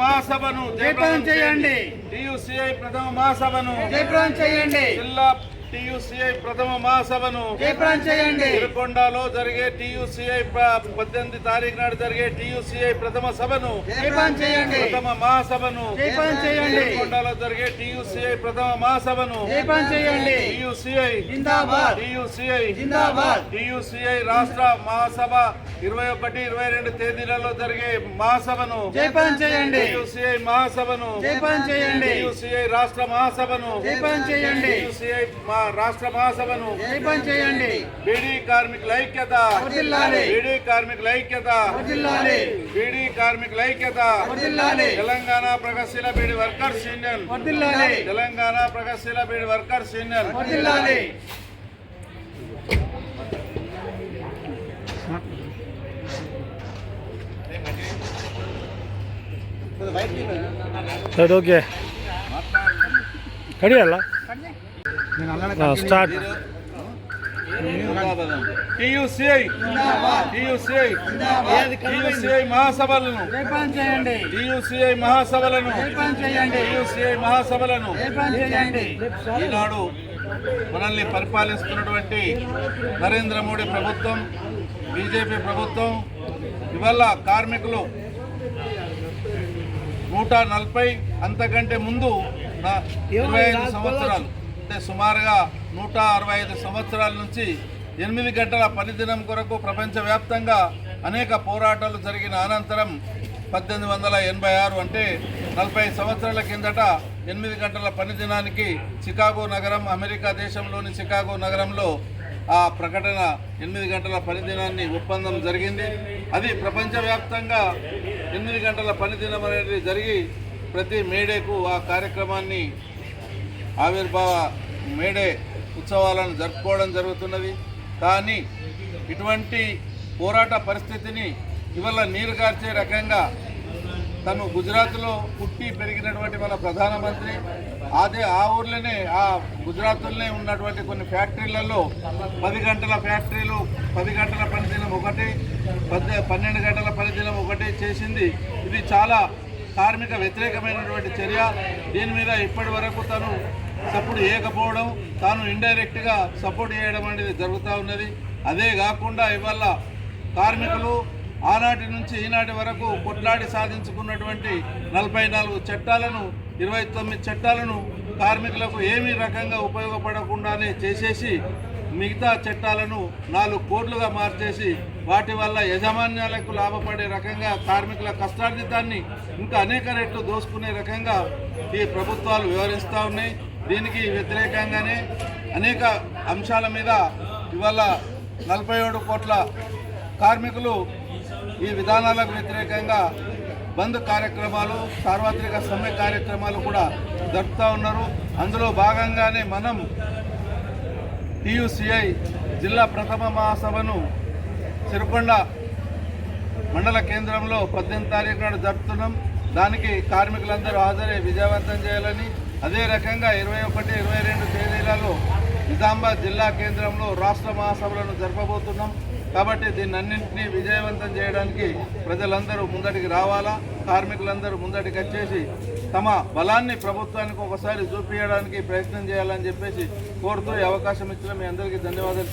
మహాసభను జయప్రదం చేయండి. టియుసిఐ ప్రథమ మహాసభను జయప్రదం చేయండి. జిల్లా టియుసిఐ ప్రథమ మహాసభను జయప్రదం చేయండి. తిరుకొండలో జరిగే టియుసిఐ పద్దెనిమిది తారీఖు నాడు జరిగే టియుసిఐ ప్రథమ సభను జయప్రదం చేయండి. ప్రథమ మహాసభను జయప్రదం చేయండి. తిరుకొండలో జరిగే టియుసిఐ ప్రథమ మహాసభను జయప్రదం చేయండి. టియుసిఐ జిందాబాద్. టియుసిఐ జిందాబాద్. టియుసిఐ రాష్ట్ర మహాసభ ఇరవై ఒకటి ఇరవై రెండు తేదీలలో జరిగే మహాసభను జయప్రదం చేయండి. టియుసిఐ మహాసభను జయప్రదం చేయండి. టియుసిఐ రాష్ట్ర మహాసభను జయప్రదం చేయండి. టియుసిఐ మా రాష్ట్ర మహాసభను జయప్రదం చేయండి. బీడీ కార్మికుల ఐక్యత. బీడీ కార్మికుల ఐక్యత బీడీ కార్మికుల ఐక్యత తెలంగాణ ప్రగతిశీల బీడీ వర్కర్స్ యూనియన్. తెలంగాణ ప్రగతిశీల బీడీ వర్కర్స్ యూనియన్. ಸರಿ ಓಕೆ ಕಡಿಯಲ್ಲ ಸ್ಟಾರ್ಟ್ టియుసిఐ టియుసిఐ టియుసిఐ మహాసభలను జయప్రదం చేయండి టియుసిఐ మహాసభలను జయప్రదం చేయండి టియుసిఐ మహాసభలను జయప్రదం చేయండి ఈనాడు మనల్ని పరిపాలిస్తున్నటువంటి నరేంద్ర మోడీ ప్రభుత్వం బీజేపీ ప్రభుత్వం ఇవాళ కార్మికులు నూట నలభై అంతకంటే ముందు నా ఇరవై ఐదు సంవత్సరాలు. అంటే సుమారుగా నూట అరవై ఐదు సంవత్సరాల నుంచి ఎనిమిది గంటల పనిదినం కొరకు ప్రపంచవ్యాప్తంగా అనేక పోరాటాలు జరిగిన అనంతరం పద్దెనిమిది వందల ఎనభై ఆరు అంటే నలభై సంవత్సరాల కిందట ఎనిమిది గంటల పనిదినానికి చికాగో నగరం అమెరికా దేశంలోని చికాగో నగరంలో ఆ ప్రకటన ఎనిమిది గంటల పనిదినాన్ని ఒప్పందం జరిగింది. అది ప్రపంచవ్యాప్తంగా ఎనిమిది గంటల పనిదినం అనేది జరిగి ప్రతి మేడేకు ఆ కార్యక్రమాన్ని ఆవిర్భావ మేడే ఉత్సవాలను జరుపుకోవడం జరుగుతున్నది. కానీ ఇటువంటి పోరాట పరిస్థితిని ఇవాళ నీరుగార్చే రకంగా తను గుజరాత్లో పుట్టి పెరిగినటువంటి మన ప్రధానమంత్రి. అదే ఆ ఊర్లోనే ఆ గుజరాత్లోనే ఉన్నటువంటి కొన్ని ఫ్యాక్టరీలలో పది గంటల ఫ్యాక్టరీలు పది గంటల పనిదినం ఒకటి పద్దె పన్నెండు గంటల పనిదినం ఒకటి చేసింది. ఇది చాలా కార్మిక వ్యతిరేకమైనటువంటి చర్య. దీని మీద ఇప్పటి వరకు తను సపోర్ట్ చేయకపోవడం తాను ఇండైరెక్ట్గా సపోర్ట్ చేయడం అనేది జరుగుతూ ఉన్నది. అదే కాకుండా ఇవాళ కార్మికులు ఆనాటి నుంచి ఈనాటి వరకు కొట్లాడి సాధించుకున్నటువంటి నలభై నాలుగు చట్టాలను ఇరవై తొమ్మిది చట్టాలను కార్మికులకు ఏమీ రకంగా ఉపయోగపడకుండానే చేసేసి మిగతా చట్టాలను నాలుగు కోట్లుగా మార్చేసి వాటి వల్ల యజమాన్యాలకు లాభపడే రకంగా కార్మికుల కష్టార్జితాన్ని ఇంకా అనేక రెట్లు దోసుకునే రకంగా ఈ ప్రభుత్వాలు వ్యవహరిస్తూ ఉన్నాయి. దీనికి వ్యతిరేకంగానే అనేక అంశాల మీద ఇవాళ నలభై ఏడు కోట్ల కార్మికులు ఈ విధానాలకు వ్యతిరేకంగా బంద్ కార్యక్రమాలు సార్వత్రిక సమ్మె కార్యక్రమాలు కూడా జరుపుతూ ఉన్నారు. అందులో భాగంగానే మనం టీయూసీఐ జిల్లా ప్రథమ మహాసభను సిరికొండ మండల కేంద్రంలో పద్దెనిమిది తారీఖు నాడు జరుపుతున్నాం. దానికి కార్మికులందరూ హాజరై విజయవంతం చేయాలని అదే రకంగా ఇరవై ఒకటి ఇరవై రెండు తేదీలలో నిజామాబాద్ జిల్లా కేంద్రంలో రాష్ట్ర మహాసభలను జరపబోతున్నాం. కాబట్టి దీన్ని అన్నింటినీ విజయవంతం చేయడానికి ప్రజలందరూ ముందటికి రావాలా? కార్మికులందరూ ముందటికి వచ్చేసి తమ బలాన్ని ప్రభుత్వానికి ఒకసారి చూపించడానికి ప్రయత్నం చేయాలని చెప్పేసి కోరుతూ ఈ అవకాశం ఇచ్చిన మీ అందరికీ ధన్యవాదాలు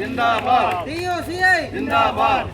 జిందాబాద్. జిందాబాద్.